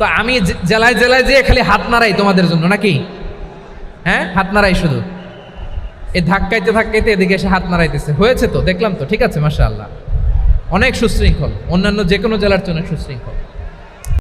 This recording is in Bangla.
তো আমি জেলায় জেলায় যেয়ে খালি হাত নাড়াই তোমাদের জন্য, নাকি? হ্যাঁ? হাত নাড়াই শুধু। এই ধাক্কাইতে ধাক্কাইতে এদিকে এসে হাত নাড়াইতেছে। হয়েছে তো, দেখলাম তো, ঠিক আছে মাসা আল্লাহ অনেক সুশৃঙ্খল, অন্যান্য যে কোনো জেলার জন্য সুশৃঙ্খল।